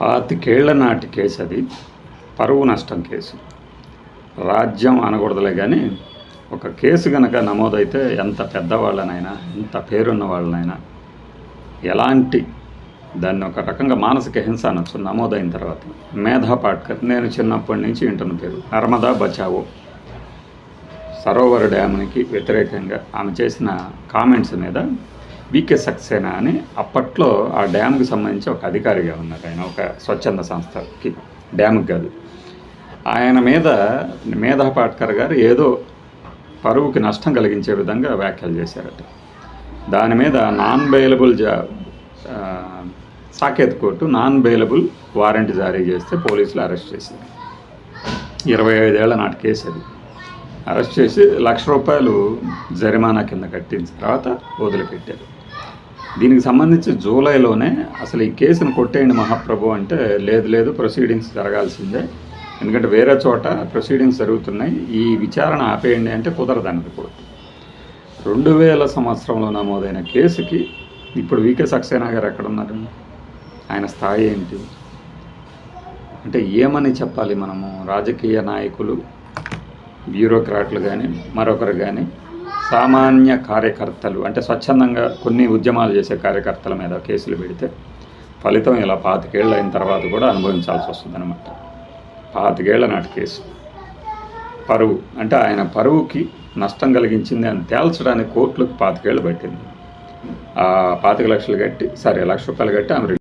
పాతికేళ్ళ నాటి కేసు అది. పరువు నష్టం కేసు. రాజ్యం అనకూడదులే కానీ ఒక కేసు గనక నమోదైతే ఎంత పెద్దవాళ్ళనైనా ఎంత పేరున్న వాళ్ళనైనా ఎలాంటి దాన్ని ఒక రకంగా మానసిక హింస అనొచ్చు నమోదైన తర్వాత. మేధా పాట్కర్ నేను చిన్నప్పటి నుంచి వింటున్న పేరు. నర్మదా బచావో. సరోవర్ డ్యామ్కి వ్యతిరేకంగా ఆమె చేసిన కామెంట్స్ మీద వికే సక్సేనా అని అప్పట్లో ఆ డ్యామ్కి సంబంధించి ఒక అధికారిగా ఉన్నారు ఆయన ఒక స్వచ్ఛంద సంస్థకి. డ్యామ్కి కాదు. ఆయన మీద మేధా పాట్కర్ గారు ఏదో పరువుకి నష్టం కలిగించే విధంగా వ్యాఖ్యలు చేశారట. దాని మీద నాన్ బెయిలబుల్ జా Saket court non bailable warrant జారీ చేస్తే పోలీసులు అరెస్ట్ చేశారు. ఇరవై ఐదేళ్ళ నాటి కేసు అది. అరెస్ట్ చేసి లక్ష రూపాయలు జరిమానా కింద కట్టించిన తర్వాత వదిలిపెట్టారు. దీనికి సంబంధించి జూలైలోనే అసలు ఈ కేసును కొట్టేయండి మహాప్రభు అంటే లేదు లేదు ప్రొసీడింగ్స్ జరగాల్సిందే. ఎందుకంటే వేరే చోట ప్రొసీడింగ్స్ జరుగుతున్నాయి. ఈ విచారణ ఆపేయండి అంటే కుదరదన్నది కూడా. రెండు వేల సంవత్సరంలో నమోదైన కేసుకి ఇప్పుడు వికే సక్సేనా గారు ఎక్కడున్నారు ఆయన స్థాయి ఏంటి? అంటే ఏమని చెప్పాలి మనము? రాజకీయ నాయకులు బ్యూరోక్రాట్లు కానీ మరొకరు కానీ సామాన్య కార్యకర్తలు అంటే స్వచ్ఛందంగా కొన్ని ఉద్యమాలు చేసే కార్యకర్తల మీద కేసులు పెడితే ఫలితం ఇలా పాతికేళ్ళు అయిన తర్వాత కూడా అనుభవించాల్సి వస్తుందన్నమాట. పాతికేళ్ళ నాటి కేసు. పరువు అంటే ఆయన పరువుకి నష్టం కలిగించింది అని తేల్చడానికి కోర్టులకు పాతికేళ్ళు పట్టింది. ఆ పాతిక లక్షలు కట్టి సరే లక్ష రూపాయలు కట్టి ఆమె